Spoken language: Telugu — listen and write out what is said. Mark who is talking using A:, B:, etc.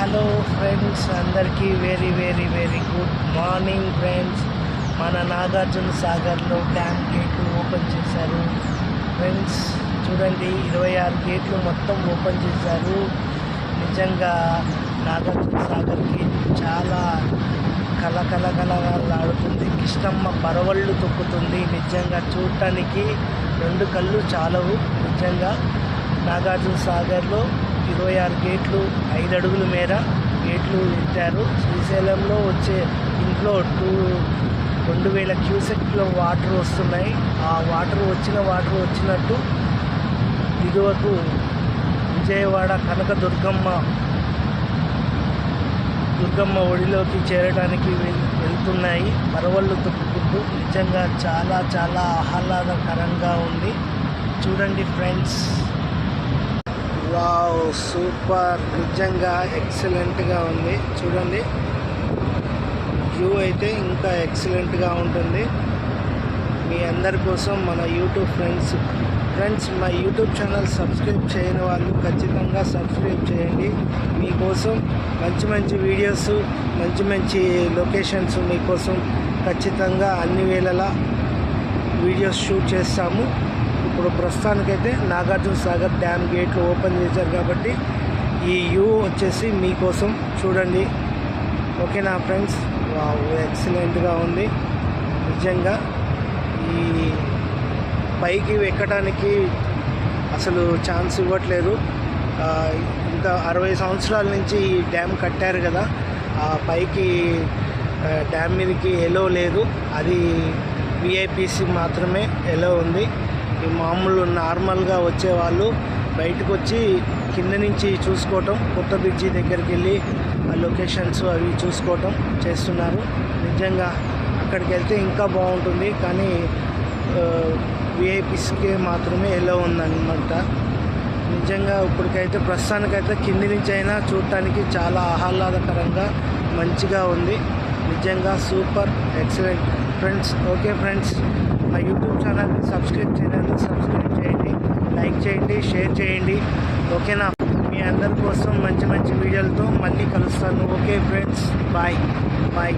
A: హలో ఫ్రెండ్స్ అందరికీ very very very good morning friends మన నాగార్జున సాగర్లో డ్యామ్ గేట్లు ఓపెన్ చేశారు. ఫ్రెండ్స్ చూడండి ఇరవై ఆరు గేట్లు మొత్తం ఓపెన్ చేశారు. నిజంగా నాగార్జున సాగర్కి చాలా కలకల కలగలాడుతుంది కిష్టమ్మ పరవళ్ళు తొక్కుతుంది. నిజంగా చూడటానికి రెండు కళ్ళు చాలవు. నిజంగా నాగార్జున సాగర్లో ఇరవై ఆరు గేట్లు ఐదు అడుగుల మేర గేట్లు ఎత్తారు. శ్రీశైలంలో వచ్చే ఇంట్లో టూ రెండు వేల క్యూసెక్ల వాటర్ వస్తున్నాయి. ఆ వాటర్ వచ్చిన వాటర్ వచ్చినట్టు ఇదివరకు విజయవాడ కనక దుర్గమ్మ దుర్గమ్మ ఒడిలోకి చేరడానికి వెళ్తున్నాయి. పరవళ్ళు తొక్కుకుంటూ నిజంగా చాలా చాలా ఆహ్లాదకరంగా ఉంది. చూడండి ఫ్రెండ్స్. Wow super. నిజంగా ఎక్సలెంట్గా ఉంది. చూడండి. వ్యూ అయితే ఇంకా ఎక్సలెంట్గా ఉంటుంది. మీ అందరి కోసం మన యూట్యూబ్ ఫ్రెండ్స్ ఫ్రెండ్స్ మా యూట్యూబ్ ఛానల్ సబ్స్క్రైబ్ చేయని వాళ్ళు ఖచ్చితంగా సబ్స్క్రైబ్ చేయండి. మీకోసం మంచి మంచి వీడియోస్ మంచి మంచి లొకేషన్స్ మీకోసం ఖచ్చితంగా అన్ని వేళలా వీడియోస్ షూట్ చేస్తాము. ఇప్పుడు ప్రస్తుతానికైతే నాగార్జున సాగర్ డ్యామ్ గేట్లు ఓపెన్ చేశారు కాబట్టి ఈ యూ వచ్చేసి మీకోసం చూడండి. ఓకేనా ఫ్రెండ్స్? వావ్ ఎక్సలెంట్గా ఉంది. నిజంగా ఈ పైకి ఎక్కడానికి అసలు ఛాన్స్ ఇవ్వట్లేదు. ఇంత అరవై సంవత్సరాల నుంచి ఈ డ్యామ్ కట్టారు కదా ఆ పైకి డ్యామ్ మీదకి ఎలో లేదు. అది విఐపిసి మాత్రమే ఎలో ఉంది. మామూలు నార్మల్గా వచ్చేవాళ్ళు బయటకు వచ్చి కింద నుంచి చూసుకోవటం కొత్త బ్రిడ్జి దగ్గరికి వెళ్ళి ఆ లొకేషన్స్ అవి చూసుకోవటం చేస్తున్నారు. నిజంగా అక్కడికి వెళ్తే ఇంకా బాగుంటుంది. కానీ విఐపీస్కి మాత్రమే ఎలా ఉందన్నమాట. నిజంగా ఇప్పటికైతే ప్రస్తుతానికైతే కింది నుంచి అయినా చూడటానికి చాలా ఆహ్లాదకరంగా మంచిగా ఉంది. నిజంగా super excellent. Friends okay friends. మా యూట్యూబ్ ఛానల్ని సబ్స్క్రైబ్ చేయడానికి సబ్స్క్రైబ్ చేయండి లైక్ చేయండి షేర్ చేయండి. ఓకేనా మీ అందరి కోసం మంచి మంచి వీడియోలతో మళ్ళీ కలుస్తాను. Okay friends bye bye